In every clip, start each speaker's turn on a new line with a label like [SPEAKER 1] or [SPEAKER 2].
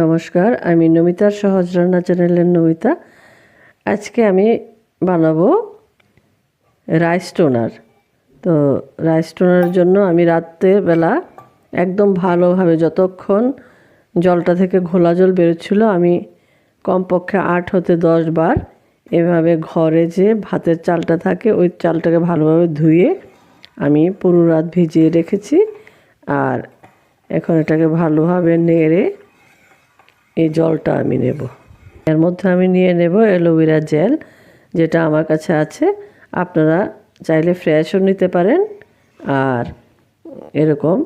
[SPEAKER 1] নমস্কার, আমি নমিতার সহজ রান্না চ্যানেলের নমিতা। আজকে আমি বানাবো রাইস টোনার। তো রাইস টোনার জন্য আমি রাত্রেবেলা একদম ভালোভাবে যতক্ষণ জলটা থেকে ঘোলা জল বেরোচ্ছিলো, আমি কমপক্ষে আট হতে দশ বার এভাবে ঘরে যে ভাতের চালটা থাকে, ওই চালটাকে ভালোভাবে ধুয়ে আমি পুরো রাত ভিজিয়ে রেখেছি। আর এখন এটাকে ভালোভাবে নেড়ে এই জলটা আমি নেব। এর মধ্যে আমি নিয়ে নেব অ্যালোভেরা জেল, যেটা আমার কাছে আছে। আপনারা চাইলে ফ্রেশও নিতে পারেন আর এরকম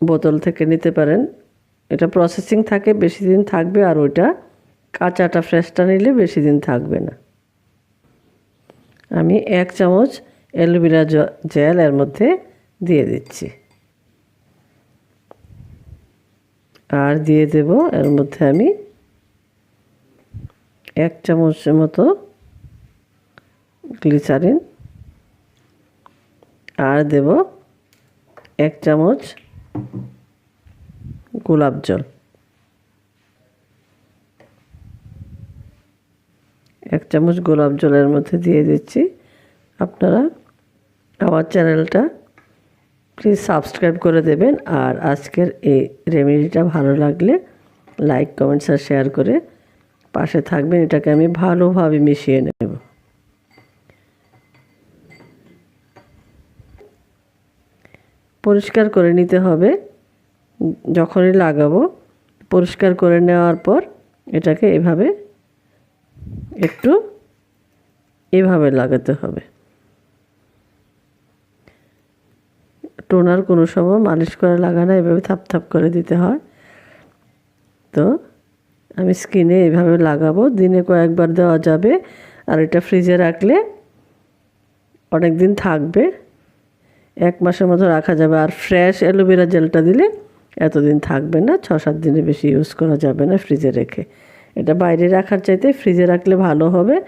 [SPEAKER 1] বোতল থেকে নিতে পারেন। এটা প্রসেসিং থাকে, বেশি দিন থাকবে আর ওইটা কাঁচাটা, ফ্রেশটা নিলে বেশি দিন থাকবে না। আমি এক চামচ অ্যালোভেরা জেল এর মধ্যে দিয়ে দিচ্ছি। আর দিয়ে দেব, এর মধ্যে আমি এক চামচের মতো গ্লিসারিন আর দেব এক চামচ গোলাপ জল। এক চামচ গোলাপ জলের মধ্যে দিয়ে দিচ্ছি। আপনারা আমার চ্যানেলটা প্লিজ সাবস্ক্রাইব করে দেবেন আর আজকের এই রেমেডিটা ভালো লাগলে লাইক কমেন্টস আর শেয়ার করে পাশে থাকবেন। এটাকে আমি ভালোভাবে মিশিয়ে নেব। পরিষ্কার করে নিতে হবে। যখনই লাগাবো, পরিষ্কার করে নেওয়ার পর এটাকে এভাবে একটু এভাবে লাগাতে হবে। টোনার কোনো সময় মালিশ করা করে লাগানো এভাবে থাপ থাপ করে দিতে হয়। তো আমি স্কিনে এভাবে লাগাবো। দিনে কয়েকবার দেওয়া যাবে। আর এটা ফ্রিজে রাখলে অনেক দিন থাকবে। এক মাসের মতো রাখা যাবে। আর ফ্রেশ অ্যালোভেরা জেলটা দিলে এতদিন থাকবে না। ছ, সাত দিনে বেশি ইউজ করা যাবে না ফ্রিজে রেখে। এটা বাইরে রাখার চাইতে ফ্রিজে রাখলে ভালো হবে।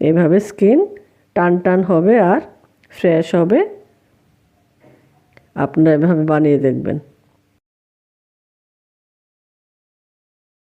[SPEAKER 1] এভাবে স্কিন টান টান হবে আর ফ্রেশ হবে। আপনারা এভাবে বানিয়ে দেখবেন।